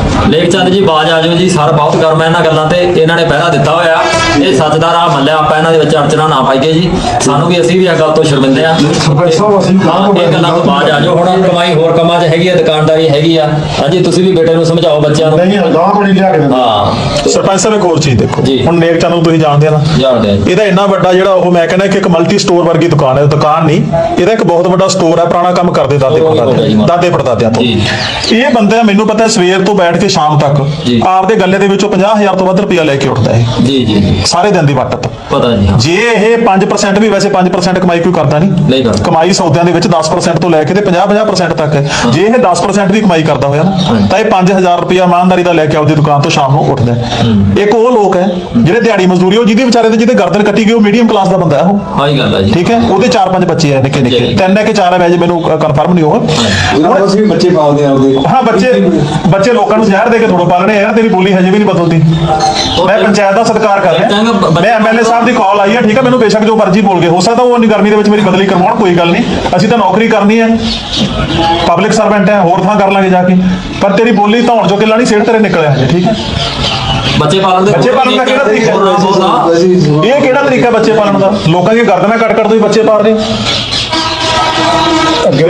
Speaker 3: ਲੇਖ ਚੰਦ ਜੀ ਬਾਜ ਆ ਜਾਓ ਜੀ ਸਰ ਬਹੁਤ ਗਰਮ ਹੈ ਇਹਨਾਂ ਗੱਲਾਂ ਤੇ ਇਹਨਾਂ ਨੇ ਪਹਿਰਾ ਦਿੱਤਾ ਹੋਇਆ। ਇਹ ਸੱਚ ਦਾ ਰਾਹ ਮੱਲਿਆ ਆਪਾਂ ਇਹਨਾਂ ਦੇ ਵਿੱਚ ਅੜਚਣਾ ਨਾ ਪਾਈਏ ਜੀ। ਸਾਨੂੰ ਵੀ ਅਸੀਂ ਵੀ ਇਹ ਗੱਲ ਤੋਂ ਸ਼ਰਮਿੰਦੇ ਆ
Speaker 4: ਸਰਪੰਚ ਸਾਹਿਬ, ਅਸੀਂ
Speaker 3: ਹਾਂ,
Speaker 4: ਕਾਹਨੂੰ
Speaker 3: ਇਹ ਗੱਲਾਂ ਤੋਂ ਬਾਜ ਆ ਜਾਓ। ਹੁਣ ਕਮਾਈ ਹੋਰ ਕੰਮਾਂ 'ਚ ਹੈਗੀ ਆ ਦੁਕਾਨਦਾਰੀ ਹੈਗੀ ਆ। ਹਾਂਜੀ ਤੁਸੀਂ ਵੀ ਬੇਟੇ ਨੂੰ ਸਮਝਾਓ ਬੱਚਿਆਂ ਨੂੰ।
Speaker 4: ਨਹੀਂ ਗਾਹ ਬਣੀ ਲਿਆ ਕੇ ਦਿੰਦੇ।
Speaker 3: ਹਾਂ।
Speaker 2: ਸਰਪੰਚ ਸਾਹਿਬ ਇੱਕ ਹੋਰ ਚੀਜ਼ ਦੇਖੋ।
Speaker 3: ਜੀ।
Speaker 2: ਹੁਣ ਨੇਕ ਚੰਦ ਨੂੰ ਤੁਸੀਂ ਜਾਣਦੇ ਆ ਨਾ।
Speaker 3: ਜਾਣਦੇ ਆ ਜੀ।
Speaker 2: ਇਹਦਾ ਇੰਨਾ ਵੱਡਾ ਜਿਹੜਾ ਉਹ ਮੈਂ ਕਹਿੰਦਾ ਕਿ ਇੱਕ ਮਲਟੀ ਸਟੋਰ ਵਰਗੀ ਦੁਕਾਨ ਹੈ ਦੁਕਾਨ ਨਹੀਂ। ਇਹਦਾ ਇੱਕ ਬਹੁਤ ਵੱਡਾ ਸਟੋਰ ਹੈ ਪੁਰਾਣਾ ਕੰਮ ਕਰਦੇ ਦਾਦੇ ਪੜਦਾਦੇ ਦਾਦੇ ਪੜਦਾਦਿਆਂ ਤੋਂ। ਇਹ ਬੰਦਾ ਮੈਨੂੰ ਪਤਾ ਸਵੇਰ ਤੋਂ ਬੈਠ ਕੇ ਸ਼ਾਮ ਤੱਕ। ਆਪਦੇ ਗੱਲੇ ਦੇ ਵਿੱਚੋਂ 50000 ਤੋਂ ਵੱਧ ਰੁਪਇਆ ਲੈ ਕੇ ਉੱਠਦਾ ਹੈ
Speaker 3: ਜੀ ਜੀ।
Speaker 2: ਸਾਰੇ ਦਿਨ ਦੀ ਵੱਟ
Speaker 3: ਪਤਾ ਜੀ ਹਾਂ।
Speaker 2: ਜੇ ਇਹ 5% ਵੀ ਵੈਸੇ 5% ਕਮਾਈ ਕੋਈ ਕਰਦਾ
Speaker 3: ਨਹੀਂ।
Speaker 2: ਨਹੀਂ
Speaker 3: ਕਰਦਾ।
Speaker 2: ਕਮਾਈ ਸੌਦਿਆਂ ਦੇ ਵਿੱਚ 10% ਤੋਂ ਲੈ ਕੇ ਤੇ 50-50% ਤੱਕ। ਹੈ। ਜੇ ਇਹ 10% ਵੀ ਕਮਾਈ ਕਰਦਾ ਹੋਇਆ ਨਾ। ਤਾਂ ਇਹ 5000 ਰੁਪਇਆ ਇਮਾਨਦਾਰੀ ਦਾ ਲੈ ਕੇ ਆਪਦੀ ਦੁਕਾਨ ਤੋਂ ਸ਼ਾਮ ਨੂੰ ਉੱਠਦਾ ਹੈ। ਇੱਕ ਉਹ ਲੋਕ ਹੈ ਜਿਹੜੇ ਦਿਹਾੜੀ ਮਜ਼ਦੂਰੀ ਉਹ ਜਿਹਦੇ ਵਿਚਾਰੇ ਦੇ ਜਿਹਦੇ ਗਰਦਨ ਕੱਟੀ ਗਈ ਉਹ ਮੀਡੀਅਮ ਕਲਾਸ ਦਾ ਬੰਦਾ ਹੈ ਉਹ।
Speaker 3: ਹਾਂ ਹੀ ਗੱਲ ਹੈ ਜੀ।
Speaker 2: ਠੀਕ ਹੈ? ਉਹਦੇ 4-5 ਬੱਚੇ ਹੈ ਨਿੱਕੇ ਨਿੱਕੇ। ਤਿੰਨ ਹੈ ਕਿ ਚਾਰ ਹੈ ਵੈਸੇ ਮੈਨੂੰ ਕਨਫਰਮ ਨਹੀਂ ਹੋਗਾ
Speaker 4: ਇਹਨਾਂ ਨੂੰ ਅਸੀਂ ਵੀ ਬੱਚੇ ਪਾਲਦੇ ਆ ਉਹਦੇ।
Speaker 2: ਹਾਂ ਬੱਚੇ ਬੱਚੇ ਲੋਕਾਂ ਨੂੰ ਜ਼ਹਿਰ ਦੇ ਕੇ ਥੋੜਾ ਪਾਲਣੇ ਆ ਯਾਰ ਤੇਰੀ ਬੋਲੀ ਹਜੇ ਵੀ ਨਹੀਂ ਬਦਲਦੀ। ਮੈਂ ਪੰਚਾਇਤ ਦਾ ਸਤਿਕਾਰ ਕਰ ਰਿਹਾ। ਮੈਂ ਐਮਐਲਏ ਸਾਹਿਬ ਦੀ ਕਾਲ ਆਈ ਹੈ ਠੀਕ ਹੈ ਮੈਨੂੰ ਬੇਸ਼ੱਕ ਜੋ ਮਰਜ਼ੀ ਬੋਲ ਗਏ ਹੋ ਸਕਦਾ ਉਹ ਇੰਨੀ ਗਰਮੀ ਦੇ ਵਿੱਚ ਮੇਰੀ ਬਦਲੀ ਕਰਵਾਉਣ ਕੋਈ ਗੱਲ ਨਹੀਂ। ਅਸੀਂ ਤਾਂ ਨੌਕਰੀ ਕਰਨੀ ਹੈ। ਪਬਲਿਕ ਸਰਵੈਂਟ ਹੈ ਹੋਰ ਥਾਂ ਕਰ ਲਾਂਗੇ ਜਾ ਕੇ। ਪਰ ਤੇਰੀ ਬੋਲੀ ਧੌਣ ਚੋਂ ਕਿੱਲਾ ਨਹੀਂ ਸਿਰ ਤੇਰੇ ਨਿਕਲਿਆ ਹਜੇ ਠੀਕ ਹੈ।
Speaker 3: ਬੱਚੇ ਪਾਲਣ ਦੇ
Speaker 2: ਬੱਚੇ ਪਾਲਣ ਦਾ ਕਿਹੜਾ ਤਰੀਕਾ ਇਹ ਕਿਹੜਾ ਤਰੀਕਾ ਬੱਚੇ ਪਾਲਣ ਦਾ? ਲੋਕਾਂ ਦੀਆਂ ਗਰਦਨਾਂ ਕੱਟ ਕੱਟ ਤੋਂ ਹੀ ਬੱਚੇ ਪਾਲ ਰਹੇ
Speaker 4: ਅੱਗੇ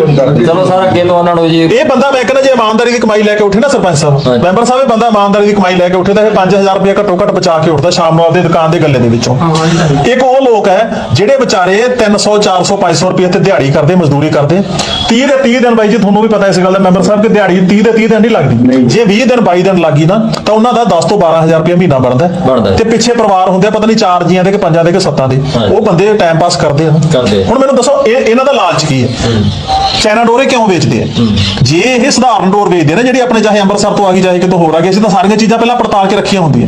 Speaker 3: ਚਲੋ ਸਰ ਅੱਗੇ ਤੋਂ ਉਹਨਾਂ ਨੂੰ ਜੀ
Speaker 2: ਇਹ ਬੰਦਾ ਮੈਂ ਕਹਿੰਦਾ ਜੇ ਇਮਾਨਦਾਰੀ ਦੀ ਕਮਾਈ ਲੈ ਕੇ ਉੱਠੇ ਨਾ ਸਰਪੰਚ ਸਾਹਿਬ। ਮੈਂਬਰ ਸਾਹਿਬ ਇਹ ਬੰਦਾ ਇਮਾਨਦਾਰੀ ਦੀ ਕਮਾਈ ਲੈ ਕੇ ਉੱਠੇ ਤਾਂ ਇਹ 5000 ਰੁਪਏ ਘੱਟੋ ਘੱਟ ਬਚਾ ਕੇ ਉੱਠਦਾ ਸ਼ਾਮ ਨੂੰ ਆਪਦੇ ਦੁਕਾਨ ਦੇ ਗੱਲੇ ਦੇ ਵਿੱਚੋਂ। ਇੱਕ ਉਹ ਲੋਕ ਹੈ ਜਿਹੜੇ ਵਿਚਾਰੇ 300 400 500 ਰੁਪਏ ਤੇ ਦਿਹਾੜੀ ਕਰਦੇ ਮਜ਼ਦੂਰੀ ਕਰਦੇ। 30 ਦੇ 30 ਦਿਨ ਬਾਈ ਜੀ ਤੁਹਾਨੂੰ ਵੀ ਪਤਾ ਇਸ ਗੱਲ ਦਾ ਮੈਂਬਰ ਸਾਹਿਬ ਕਿ ਦਿਹਾੜੀ 30 ਦੇ 30 ਦਿਨ ਨਹੀਂ ਲੱਗਦੀ। ਜੇ 20 ਦਿਨ 22 ਦਿਨ ਲੱਗੀ ਨਾ ਤਾਂ ਉਹਨਾਂ ਦਾ 10 ਤੋਂ 12000 ਰੁਪਏ ਮਹੀਨਾ ਬਣਦਾ। ਤੇ ਪਿੱਛੇ ਪਰਿਵਾਰ ਹੁੰਦੇ ਆ ਪਤਾ ਨਹੀਂ ਚਾਰ ਜੀਆਂ ਦੇ ਕਿ ਪੰਜਾਂ ਦੇ ਕਿ ਸੱਤਾਂ ਦੇ। ਉਹ ਬੰਦੇ ਟਾਈਮ ਪਾਸ ਕਰਦੇ ਆ
Speaker 3: ਕਰਦੇ ਆ।
Speaker 2: ਹੁਣ ਮੈਨੂੰ ਦੱਸੋ ਇਹ ਇਹਨਾਂ ਦਾ ਲਾਲਚ ਕੀ ਹੈ? ਚਾਈਨਾ ਡੋਰੇ ਕਿਉਂ ਵੇਚਦੇ ਆ? ਜੇ ਇਹ ਸਧਾਰਨ ਡੋਰ ਵੇਚਦੇ ਨੇ ਜਿਹੜੀ ਆਪਣੇ ਚਾਹੇ ਅੰਮ੍ਰਿਤਸਰ ਤੋਂ ਆ ਗਈ ਚਾਹੇ ਕਿਤੋਂ ਹੋਰ ਆ ਗਈ ਅਸੀਂ ਤਾਂ ਸਾਰੀਆਂ ਚੀਜ਼ਾਂ ਪਹਿਲਾਂ ਪੜਤਾਲ ਕੇ ਰੱਖੀਆਂ ਹੁੰਦੀਆਂ।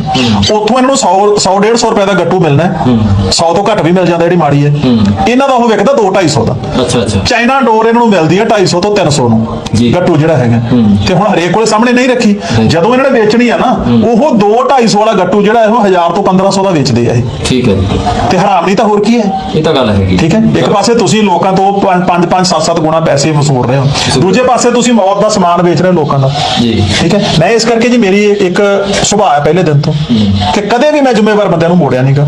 Speaker 2: ਉੱਥੋਂ ਇਹਨਾਂ ਨੂੰ 100 100 150 ਰੁਪਏ ਦਾ ਗੱਟੂ ਮਿਲਣਾ ਹੈ। 100 ਤੋਂ ਘੱਟ ਵੀ ਮਿਲ ਜਾਂਦਾ ਜਿਹੜੀ ਮਾੜੀ ਹੈ। ਇਹਨਾਂ ਦਾ ਉਹ ਵਿਕਦਾ 2 250 ਦਾ।
Speaker 3: ਅੱਛਾ ਅੱਛਾ।
Speaker 2: ਚਾਈਨਾ ਡੋਰ ਇਹਨਾਂ ਨੂੰ ਮਿਲਦੀ ਹੈ 250 ਤੋਂ 300 ਨੂੰ। ਗੱਟੂ ਜਿਹੜਾ ਹੈਗਾ। ਤੇ ਹੁਣ ਹਰੇਕ ਕੋਲੇ ਸਾਹਮਣੇ ਨਹੀਂ ਰੱਖੀ। ਜਦੋਂ ਇਹਨਾਂ ਨੇ ਵੇਚਣੀ ਆ ਨਾ ਉਹ 2 250 ਵਾਲਾ ਗੱਟੂ ਜਿਹੜਾ ਇਹੋ 1000 ਤੋਂ 1500 ਦਾ ਵੇਚਦੇ ਆ ਇਹ।
Speaker 3: ਠੀਕ ਹੈ
Speaker 2: ਤੇ ਹਰਾਮ ਨਹੀਂ ਤਾਂ ਹੋਰ ਕੀ ਹੈ?
Speaker 3: ਇਹ ਤਾਂ ਗੱਲ ਹੈਗੀ।
Speaker 2: ਠੀਕ ਹੈ? ਇੱਕ ਪਾਸੇ ਤੁਸੀਂ ਲੋਕਾਂ ਤੋਂ 5 5 7 7 ਗੁਣਾ ਪੈਸੇ ਵਸੂਲ ਰਹੇ ਹੋ ਦੂਜੇ ਪਾਸੇ ਤੁਸੀਂ ਮੌਤ ਦਾ ਸਮਾਨ ਵੇਚ ਰਹੇ ਹੋ ਲੋਕਾਂ ਦਾ।
Speaker 3: ਜੀ।
Speaker 2: ਠੀਕ ਹੈ? ਮੈਂ ਇਸ ਕਰਕੇ ਜੀ ਮੇਰੀ ਇੱਕ ਸੁਭਾਅ ਹੈ ਪਹਿਲੇ ਦਿਨ ਤੋਂ ਕਿ ਕਦੇ ਵੀ ਮੈਂ ਜ਼ਿੰਮੇਵਾਰ ਬੰਦਿਆਂ ਨੂੰ ਮੋੜਿਆ ਨਹੀਂਗਾ।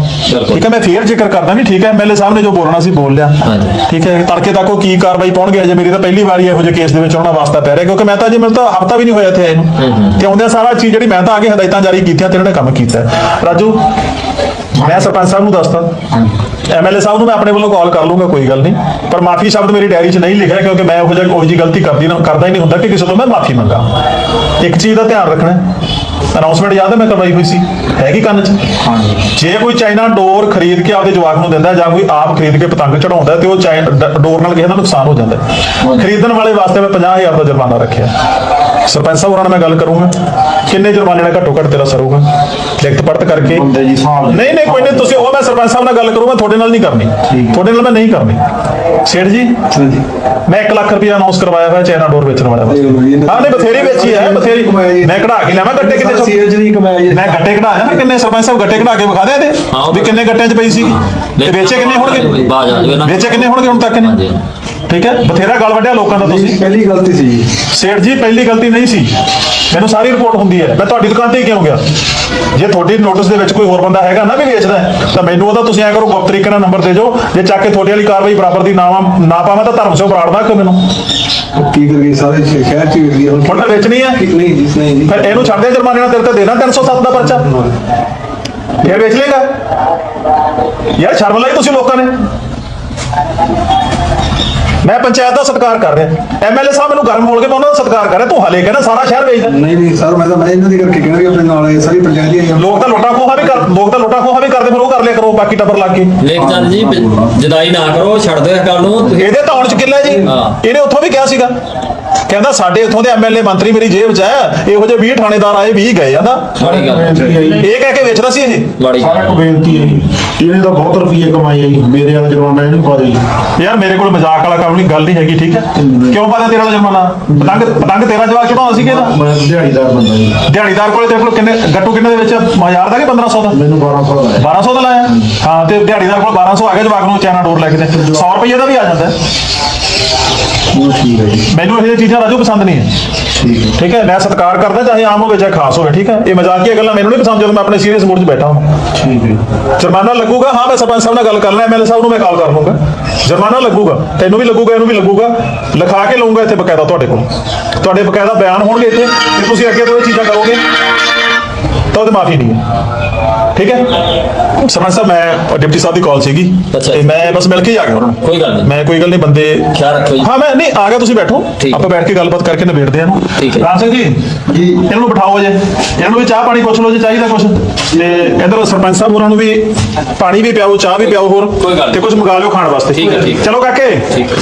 Speaker 2: ਠੀਕ ਹੈ? ਮੈਂ ਫੇਰ ਜ਼ਿਕਰ ਕਰਦਾ ਵੀ ਠੀਕ ਹੈ ਐਮਐਲਏ ਸਾਹਿਬ ਨੇ ਜੋ ਬੋਲਣਾ ਸੀ ਬੋਲ ਲਿਆ। ਠੀਕ ਹੈ? ਤੜਕੇ ਤੱਕ ਉਹ ਕੀ ਕਾਰਵਾਈ ਪਾਉਣਗੇ? ਅਜੇ ਮੇਰੀ ਤਾਂ ਪਹਿਲੀ ਵਾਰੀ ਇਹੋ ਜਿਹੇ ਕੇਸ ਦੇ ਵਿੱਚ ਆਉਣਾ ਵਾਸਤਾ ਪੈ ਰਿਹਾ ਕਿਉਂਕਿ ਮੈਂ ਤਾਂ ਜੀ ਮੈਨੂੰ ਤਾਂ ਹਫਤਾ ਵੀ ਨਹੀਂ ਹੋਇਆ ਇੱਥੇ ਆਏ ਨੂੰ। ਤੇ ਆਉਂਦਿਆਂ ਸਾਰਾ ਚੀਜ਼ ਜਿਹੜੀ ਮੈਂ ਤਾਂ ਆ ਕੇ ਹਦਾਇਤਾਂ ਜਾਰੀ ਕੀਤੀਆਂ ਤੇ ਇਹਨਾਂ ਨੇ ਕੰਮ ਕੀਤਾ। ਰਾਜੂ ਮੈਂ ਸਰਪੰਚ ਸਾਹਿਬ ਨੂੰ ਦੱਸਦਾ। ਐਮਐਲਏ ਸਾਹਿਬ ਨੂੰ ਮੈਂ ਆਪਣੇ ਵੱਲੋਂ ਕਾਲ ਕਰ ਲੂੰਗਾ ਕੋਈ ਗੱਲ ਨਹੀਂ। ਪਰ ਮਾਫੀ ਸ਼ਬਦ ਮੇਰੀ ਡਾਇਰੀ 'ਚ ਨਹੀਂ ਲਿਖਿਆ ਕਿਉਂਕਿ ਮੈਂ ਉਹੋ ਜਿਹਾ ਜਿਹੀ ਗਲਤੀ ਕਰਦੀ ਨਾ ਕਰਦਾ ਹੀ ਨਹੀਂ ਹੁੰਦਾ ਕਿ ਕਿਸੇ ਤੋਂ ਮੈਂ ਮਾਫੀ ਮੰਗਾ। ਇੱਕ ਚੀਜ਼ ਦਾ ਧਿਆਨ ਰੱਖਣਾ ਅਨਾਉਂਸਮੈਂਟ ਯਾਦ ਹੈ ਮੈਂ ਕਰਵਾਈ ਹੋਈ ਸੀ? ਹੈਗੀ ਕੰਨ 'ਚ? ਜੇ ਕੋਈ ਚਾਈਨਾ ਡੋਰ ਖਰੀਦ ਕੇ ਆਪਦੇ ਜਵਾਕ ਨੂੰ ਦਿੰਦਾ ਜਾਂ ਕੋਈ ਆਪ ਖਰੀਦ ਕੇ ਪਤੰਗ ਚੜਾਉਂਦਾ ਤੇ ਉਹ ਚਾਈਨਾ ਡੋਰ ਨਾਲ ਕਿਸੇ ਦਾ ਨੁਕਸਾਨ ਹੋ ਜਾਂਦਾ ਖਰੀਦਣ ਵਾਲੇ ਵਾਸਤੇ ਮੈਂ 50000 ਦਾ ਜੁਰਮਾਨਾ ਰੱਖਿਆ। ਸਰਪੰਚ ਸਾਹਿਬ ਹੋਰਾਂ ਨਾਲ ਮੈਂ ਗੱਲ ਕਰੂੰਗਾ। ਕਿੰਨੇ ਜੁਰਮਾਨੇ ਨਾਲ ਘੱਟੋ ਘੱਟ ਤੇਰਾ ਸਰੂਗਾ? ਲਿਖਤ ਪੜਤ ਕਰਕੇ।
Speaker 4: ਬੰਦੇ ਜੀ ਹਿਸਾਬ
Speaker 2: ਨਹੀਂ ਨਹੀਂ ਕੋਈ ਨਹੀਂ ਤੁਸੀਂ ਉਹ ਮੈਂ ਸਰਪੰਚ ਸਾਹਿਬ ਨਾਲ ਗੱਲ ਕਰੂੰਗਾ ਤੁਹਾਡੇ ਨਾਲ ਨਹੀਂ ਕਰਨੀ। ਤੁਹਾਡੇ ਨਾਲ ਮੈਂ ਨਹੀਂ ਕਰਨੀ। ਸੇਠ ਜੀ ਮੈਂ 1 ਲੱਖ ਰੁਪਇਆ ਅਨਾਉਂਸ ਕਰਵਾਇਆ ਹੋਇਆ ਚਾਈਨਾ ਡੋਰ ਵੇਚਣ ਵਾਲਾ ਹਾਂ ਨਹੀਂ ਬਥੇਰੀ ਵੇਚੀ ਹੈ ਬਥੇਰੀ। ਮੈਂ ਕਢਾ ਕੇ ਲਿਆਵਾਂ ਗੱਟੇ ਕਿੰਨੇ
Speaker 4: ਸੀ
Speaker 2: ਚੋਂ-
Speaker 4: ਨਹੀਂ ਕਮਾਇਆ ਜੀ।
Speaker 2: ਮੈਂ ਗੱਟੇ ਕਢਾਇਆ ਨਾ ਕਿੰਨੇ ਸਰਪੰਚ ਸਾਹਿਬ ਗੱਟੇ ਕਢਾ ਕੇ ਵਿਖਾ ਦੇ ਇਹਦੇ ਵੀ ਕਿੰਨੇ ਗੱਟਿਆਂ 'ਚ ਪਈ ਸੀ? ਤੇ ਵੇਚੇ ਕਿੰਨੇ ਹੋਣਗੇ? ਵੇਚੇ ਕਿੰਨੇ ਹੋਣਗੇ ਹੁਣ ਤੱਕ
Speaker 3: ਹਾਂਜੀ।
Speaker 2: ਨੇ ਠੀਕ ਹੈ? ਬਥੇਰਾ ਗਲ ਵੱਢਿਆ ਲੋਕਾਂ ਦਾ ਤੁਸੀਂ।
Speaker 4: ਪਹਿਲੀ ਗਲਤੀ ਸੀ
Speaker 2: ਸੇਠ ਜੀ ਪਹਿਲੀ ਗਲਤੀ ਨਹੀਂ ਸੀ। ਮੈਨੂੰ ਸਾਰੀ ਰਿਪੋਰਟ ਹੁੰਦੀ ਹੈ। ਮੈਂ ਤੁਹਾਡੀ ਦੁਕਾਨ ਤੇ ਕਿਉਂ ਗਿਆ? ਜੇ ਤੁਹਾਡੀ ਨੋਟਿਸ ਦੇ ਵਿੱਚ ਕੋਈ ਹੋਰ ਬੰਦਾ ਹੈਗਾ ਨਾ ਵੀ ਵੇਚਦਾ ਤਾਂ ਮੈਨੂੰ ਉਹਦਾ ਤੁਸੀਂ ਐ ਕਰੋ ਗੁਪਤ ਤਰੀਕੇ ਨਾਲ ਨੰਬਰ ਦੇ ਦਿਓ ਜੇ ਚੱਕ ਕੇ ਤੁਹਾਡੇ ਵਾਲੀ ਕਾਰਵਾਈ ਬਰਾਬਰ ਦੀ ਨਾ ਨਾ ਪਾਵਾਂ ਤਾਂ ਧਰਮ ਚੋਂ ਬਰਾੜਦਾ ਕਿ ਮੈਨੂੰ।
Speaker 4: ਕੀ ਕਰੀਏ ਸਾਰੇ ਸ਼ਹਿਰ ਚ ਵਿਕਦੀ ਹੁਣ
Speaker 2: ਤਾਂ ਵੇਚਣੀ ਹੈ?
Speaker 4: ਨਹੀਂ ਜੀ ਨਹੀਂ ਜੀ।
Speaker 2: ਫਿਰ ਇਹਨੂੰ ਛੱਡ ਦੇ ਜੁਰਮਾਨੇ ਨਾਲ ਤੇਰੇ ਤੇ ਦੇਣਾ 307 ਦਾ ਪਰਚਾ। ਇਹ ਵੇਚ ਲੇਗਾ ਯਾਰ ਸ਼ਰਮ ਲਈ ਤੁਸੀਂ ਲੋਕਾਂ ਨੇ। ਮੈਂ ਪੰਚਾਇਤ ਦਾ ਸਤਿਕਾਰ ਕਰ ਰਿਹਾ। ਐਮਐਲਏ ਸਾਹਿਬ ਮੈਨੂੰ ਗਰਮ ਬੋਲ ਕੇ ਮੈਂ ਉਹਨਾਂ ਦਾ ਸਤਿਕਾਰ ਕਰ ਰਿਹਾ। ਤੂੰ ਹਲੇ ਕਹਿੰਦਾ ਸਾਰਾ ਸ਼ਹਿਰ ਵੇਚਦਾ
Speaker 4: ਨਹੀਂ ਨਹੀਂ ਸਰ ਮੈਂ ਤਾਂ ਮੈਂ ਇਹਨਾਂ ਦੀ ਕਰਕੇ ਕਹਿਣਾ ਵੀ ਆਪਣੇ ਨਾਲ ਇਹ ਸਾਰੀ ਪੰਚਾਇਤ ਹੀ ਹੈ
Speaker 2: ਲੋਕ ਤਾਂ ਲੁੱਟਾ ਖੋਹਾ ਵੀ ਕਰ ਲੋਕ ਤਾਂ ਲੁੱਟਾ ਖੋਹਾ ਵੀ ਕਰਦੇ ਫਿਰ ਉਹ ਕਰ ਲਿਆ ਕਰੋ ਬਾਕੀ ਟੱਬਰ ਲਾ ਕੇ।
Speaker 3: ਲੇਖ ਚੰਦ ਜੀ ਜਦਾਈ ਨਾ ਕਰੋ ਛੱਡ ਦਿਓ ਇਸ ਗੱਲ ਨੂੰ।
Speaker 2: ਇਹਦੇ ਧੌਣ ਚ ਕਿੱਲਾ ਜੀ। ਇਹਨੇ ਉੱਥੋਂ ਵੀ ਕਿਹਾ ਸੀਗਾ। ਕਹਿੰਦਾ ਸਾਡੇ ਇੱਥੋਂ ਦੇ ਐਮਐਲਏ ਮੰਤਰੀ ਮੇਰੀ ਜੇਬ 'ਚ ਹੈ ਇਹੋ ਜਿਹੇ 20 ਥਾਣੇਦਾਰ ਆਏ 20 ਗਏ
Speaker 3: ਮਾੜੀ ਗੱਲ
Speaker 2: ਇਹ ਕਹਿ ਕੇ ਵੇਚਦਾ ਸੀ ਇਹ?
Speaker 3: ਮਾੜੀ
Speaker 5: ਸਾਰਾ
Speaker 3: ਗੱਲ
Speaker 5: ਕੋ ਬੇਨਤੀ ਹੈ ਜੀ। ਇਹਨੇ ਤਾਂ ਬਹੁਤ ਰੁਪਏ ਕਮਾਏ ਆ ਜੀ। ਮੇਰੇ ਵਾਲਾ ਜੁਰਮਾਨਾ ਇਹਨੂੰ ਪਾ ਦੇ
Speaker 2: ਯਾਰ ਮੇਰੇ ਕੋਲ ਮਜ਼ਾਕ ਵਾਲਾ ਕੰਮ ਨਹੀਂ ਗੱਲ ਨਹੀਂ ਹੈਗੀ ਠੀਕ ਹੈ? ਕਿਉਂ ਪਤਾ ਤੇਰਾ ਜੁਰਮਾਨਾ ਪਤੰਗ ਪਤੰਗ ਤੇਰਾ ਜਵਾਬ ਚੜਾਉਣਾ ਸੀ ਕਿਹਦਾ
Speaker 5: ਮੈਂ ਦਿਹਾੜੀਦਾਰ ਬੰਦਾ ਜੀ।
Speaker 2: ਦਿਹਾੜੀਦਾਰ ਕੋਲੇ ਤੇਰੇ ਕੋਲ ਕਿੰਨੇ ਗੱਟੂ ਕਿੰਨੇ ਦੇ ਵਿੱਚ? 1000 ਦਾ ਕਿ 1500 ਦਾ?
Speaker 5: ਮੈਨੂੰ 1200 ਦਾ ਹੈ।
Speaker 2: 1200 ਦਾ ਲਾਇਆ? ਹਾਂ ਤੇ ਦਿਹਾੜੀਦਾਰ ਕੋਲ 1200 ਆ ਗਿਆ ਜਵਾਕ ਨੂੰ ਚਾਈਨਾ ਡੋਰ ਲੈ ਕੇ ਤੇ। 100 ਰੁਪਏ ਦਾ ਵੀ ਆ ਜਾਂਦਾ। ਹੈ।
Speaker 5: ਉਹ ਠੀਕ ਹੈ ਜੀ।
Speaker 2: ਮੈਨੂੰ ਇਹ ਚੀਜ਼ਾਂ ਰਾਜੂ ਪਸੰਦ ਨਹੀਂ ਹੈ। ਠੀਕ ਹੈ। ਮੈਂ ਸਤਿਕਾਰ ਕਰਦਾ ਚਾਹੇ ਆਮ ਹੋਵੇ ਚਾਹੇ ਖਾਸ ਹੋਵੇ ਠੀਕ ਹੈ? ਇਹ ਮਜ਼ਾਕੀਆ ਗੱਲਾਂ ਮੈਨੂੰ ਨਹੀਂ ਪਸੰਦ ਜਦੋਂ ਮੈਂ ਆਪਣੇ ਸੀਰੀਅਸ ਮੂਡ 'ਚ ਬੈਠਾ ਹਾਂ
Speaker 5: ਠੀਕ ਹੈ।
Speaker 2: ਜੁਰਮਾਨਾ ਲੱਗੂਗਾ? ਹਾਂ ਮੈਂ ਸਰਪੰਚ ਸਾਹਿਬ ਨਾਲ ਗੱਲ ਕਰ ਲੈਣਾ ਐਮਐਲਏ ਸਾਹਿਬ ਨੂੰ ਮੈਂ ਕਾਲ ਕਰ ਲੂੰਗਾ ਜੁਰਮਾਨਾ ਲੱਗੂਗਾ। ਤੈਨੂੰ ਵੀ ਲੱਗੂਗਾ ਇਹਨੂੰ ਵੀ ਲੱਗੂਗਾ। ਲਿਖਾ ਕੇ ਲਊਂਗਾ ਇੱਥੇ ਬਕਾਇਦਾ ਤੁਹਾਡੇ ਕੋਲ। ਤੁਹਾਡੇ ਬਕਾਇਦਾ ਬਿਆਨ ਹੋਣਗੇ ਇੱਥੇ। ਤੇ ਤੁਸੀਂ ਅੱਗੇ ਤੋਂ ਇਹ ਚੀਜ਼ਾਂ ਕਰੋਗੇ ਤਾਂ ਉਹਦੇ ਮਾਫੀ ਨਹੀਂ ਹੈ। ਠੀਕ ਹੈ? ਸਰਪੰਚ ਸਾਹਿਬ ਮੈਂ ਡਿਪਟੀ ਸਾਹਿਬ ਦੀ ਕਾਲ ਸੀਗੀ।
Speaker 3: ਅੱਛਾ।
Speaker 2: ਤੇ ਮੈਂ ਬਸ ਮਿਲ ਕੇ ਹੀ ਆ ਗਿਆ ਉਹਨਾਂ ਨੂੰ
Speaker 3: ਕੋਈ ਗੱਲ ਨਹੀਂ।
Speaker 2: ਮੈਂ ਕੋਈ ਗੱਲ ਨਹੀਂ ਬੰਦੇ
Speaker 3: ਖਿਆਲ ਰੱਖਿਓ ਜੀ।
Speaker 2: ਹਾਂ ਮੈਂ ਨਹੀਂ ਆ ਗਿਆ ਤੁਸੀਂ ਬੈਠੋ।
Speaker 3: ਠੀਕ ਹੈ।
Speaker 2: ਆਪਾਂ ਬੈਠ ਕੇ ਗੱਲਬਾਤ ਕਰਕੇ ਨਿਬੇੜਦੇ ਹਾਂ ਇਹਨੂੰ
Speaker 3: ਠੀਕ ਹੈ।
Speaker 2: ਰਾਮ ਸਿੰਘ ਜੀ ਜੀ। ਇਹਨਾਂ ਨੂੰ ਬਿਠਾਓ ਜੇ। ਇਹਨਾਂ ਨੂੰ ਵੀ ਚਾਹ ਪਾਣੀ ਪੁੱਛ ਲਓ ਜੇ ਚਾਹੀਦਾ ਕੁਝ ਤੇ ਇਧਰ ਸਰਪੰਚ ਸਾਹਿਬ ਹੋਰਾਂ ਨੂੰ ਵੀ ਪਾਣੀ ਵੀ ਪਿਆਓ ਚਾਹ ਵੀ ਪਿਆਓ ਹੋਰ।
Speaker 3: ਕੋਈ ਗੱਲ
Speaker 2: ਤੇ ਕੁਝ ਮੰਗਾ ਲਿਓ ਖਾਣ ਵਾਸਤੇ।
Speaker 3: ਠੀਕ ਹੈ, ਠੀਕ ਹੈ।
Speaker 2: ਚਲੋ ਕਾਕੇ।
Speaker 3: ਠੀਕ ਹੈ।